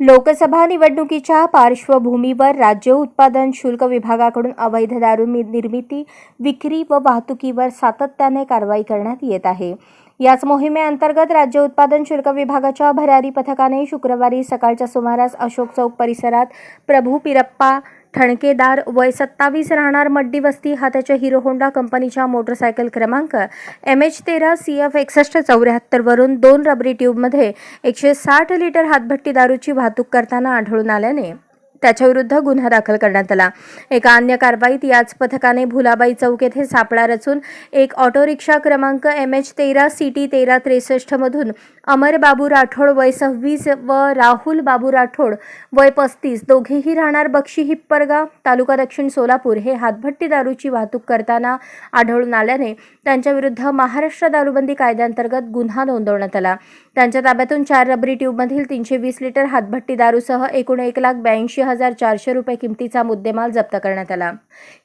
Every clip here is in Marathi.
लोकसभा निवडणुकीच्या पार्श्वभूमीवर राज्य उत्पादन शुल्क विभागाकडून अवैध दारू निर्मिती विक्री व वाहतुकीवर सातत्याने कारवाई करण्यात येत आहे. याच मोहिमेअंतर्गत राज्य उत्पादन शुल्क विभागाच्या भरारी पथकाने शुक्रवारी सकाळच्या सुमारास अशोक चौक परिसरात प्रभू पिरप्पा ठणकेदार वय सत्तावीस राहणार मड्डी वस्ती हा त्याच्या हिरो होंडा कंपनीच्या मोटरसायकल क्रमांक एम एच तेरा सी एफ एकसष्ट चौऱ्याहत्तरवरून दोन रबरी ट्यूबमध्ये एकशे साठ लिटर हातभट्टी दारूची वाहतूक करताना आढळून आल्याने त्याच्याविरुद्ध गुन्हा दाखल करण्यात आला. एका अन्य कारवाईत याच पथकाने भुलाबाई चौक येथे सापळा रचून एक ऑटो रिक्षा क्रमांक एम एच तेरा सी टी तेरा त्रेसष्टमधून अमर बाबू राठोड वय सव्वीस व राहुल बाबू राठोड वय पस्तीस दोघेही राहणार बक्षी हिप्परगा तालुका दक्षिण सोलापूर. हे हातभट्टी दारूची वाहतूक करताना आढळून आल्याने त्यांच्याविरुद्ध महाराष्ट्र दारूबंदी कायद्याअंतर्गत गुन्हा नोंदवण्यात आला. त्यांच्या ताब्यातून चार रबरी ट्यूबमधील तीनशे वीस लिटर हातभट्टी दारूसह एकूण एक लाख ब्याऐंशी हजार हजार चारशे रुपये किमतीचा मुद्देमाल जप्त करण्यात आला.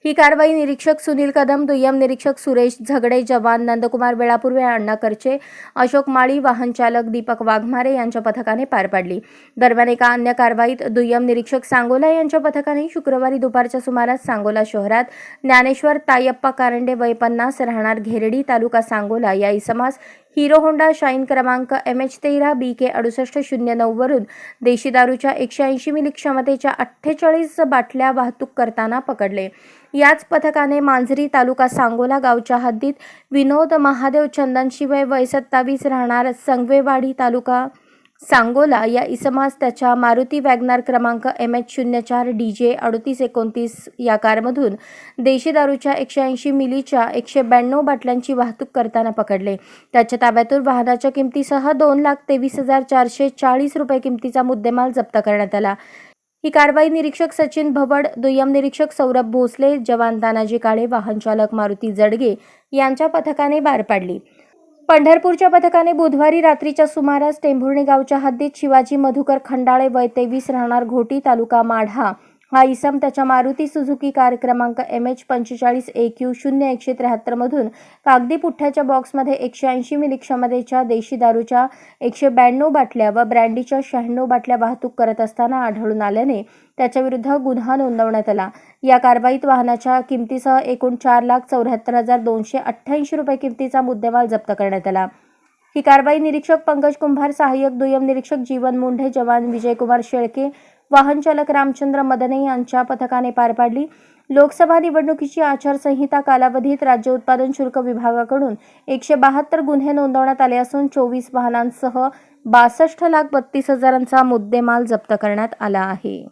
ही कारवाई निरीक्षक सुनील कदम दुय्यम निरीक्षक सुरेश झगडे जवान नंदकुमार बेळापूर्वे अण्णा करचे अशोक माळी वाहन चालक दीपक वाघमारे यांच्या पथकाने पार पाडली. दरम्यान एका अन्य कारवाईत दुय्यम निरीक्षक सांगोला यांच्या पथकाने शुक्रवारी दुपारच्या सुमारास सांगोला शहरात ज्ञानेश्वर तायप्पा कारंडे वय पन्नास राहणार घेरडी तालुका सांगोला या इसमास हिरो होंडा शाईन क्रमांक एम एच तेरा बी के अडुसष्ट शून्य नऊवरून देशी दारूच्या एकशे ऐंशी मिली क्षमतेच्या अठ्ठेचाळीस बाटल्या वाहतूक करताना पकडले. याच पथकाने मांजरी तालुका सांगोला गावच्या हद्दीत विनोद महादेव चंदनशिवय वय सत्तावीस राहणार संगवेवाडी तालुका सांगोला या इसमास त्याच्या मारुती वॅगनार क्रमांक एम एच शून्य चार डी जे अडतीस एकोणतीस या कारमधून देशी दारूच्या एकशे ऐंशी मिलीच्या एकशे ब्याण्णव बाटल्यांची वाहतूक करताना पकडले. त्याच्या ताब्यातून वाहनाच्या किमतीसह दोन लाख तेवीस हजार चारशे चाळीस रुपये किमतीचा मुद्देमाल जप्त करण्यात आला. ही कारवाई निरीक्षक सचिन भवड दुय्यम निरीक्षक सौरभ भोसले जवान तानाजी काळे वाहनचालक मारुती जडगे यांच्या पथकाने पार पाडली. पंढरपूरच्या पथकाने बुधवारी रात्रीच्या सुमारास टेंभुर्णी गावच्या हद्दीत शिवाजी मधुकर खंडाळे वय तेवीस राहणार घोटी तालुका माढा. हा इसम त्याच्या मारुती सुझुकी कार क्रमांक एम एच पंचेचाळीस ए क्यू शून्य एकशे त्र्याहत्तरमधून कागदी पुठ्ठ्याच्या बॉक्समध्ये एकशे ऐंशी मिली क्षमतेच्या देशी दारूच्या एकशे ब्याण्णव बाटल्या व ब्रँडीच्या शहाण्णव बाटल्या वाहतूक करत असताना आढळून आल्याने त्याच्याविरुद्ध गुन्हा नोंदवण्यात आला. या कारवाईत वाहनाच्या किमतीसह एकूण चार लाख चौऱ्याहत्तर हजार दोनशे अठ्ठ्याऐंशी रुपये किमतीचा मुद्देमाल जप्त करण्यात आला. ही कारवाई निरीक्षक पंकज कुंभार सहाय्यक दुय्यम निरीक्षक जीवन मुंढे जवान विजयकुमार शेळके वाहन चालक रामचंद्र मदने यांच्या पथकाने पार पाडली. लोकसभा निवडणुकीची आचारसंहिता कालावधीत राज्य उत्पादन शुल्क विभागाकडून एकशे बहात्तर गुन्हे नोंदवण्यात आले असून चोवीस वाहनांसह बासष्ट लाख बत्तीस हजारांचा मुद्देमाल जप्त करण्यात आला आहे.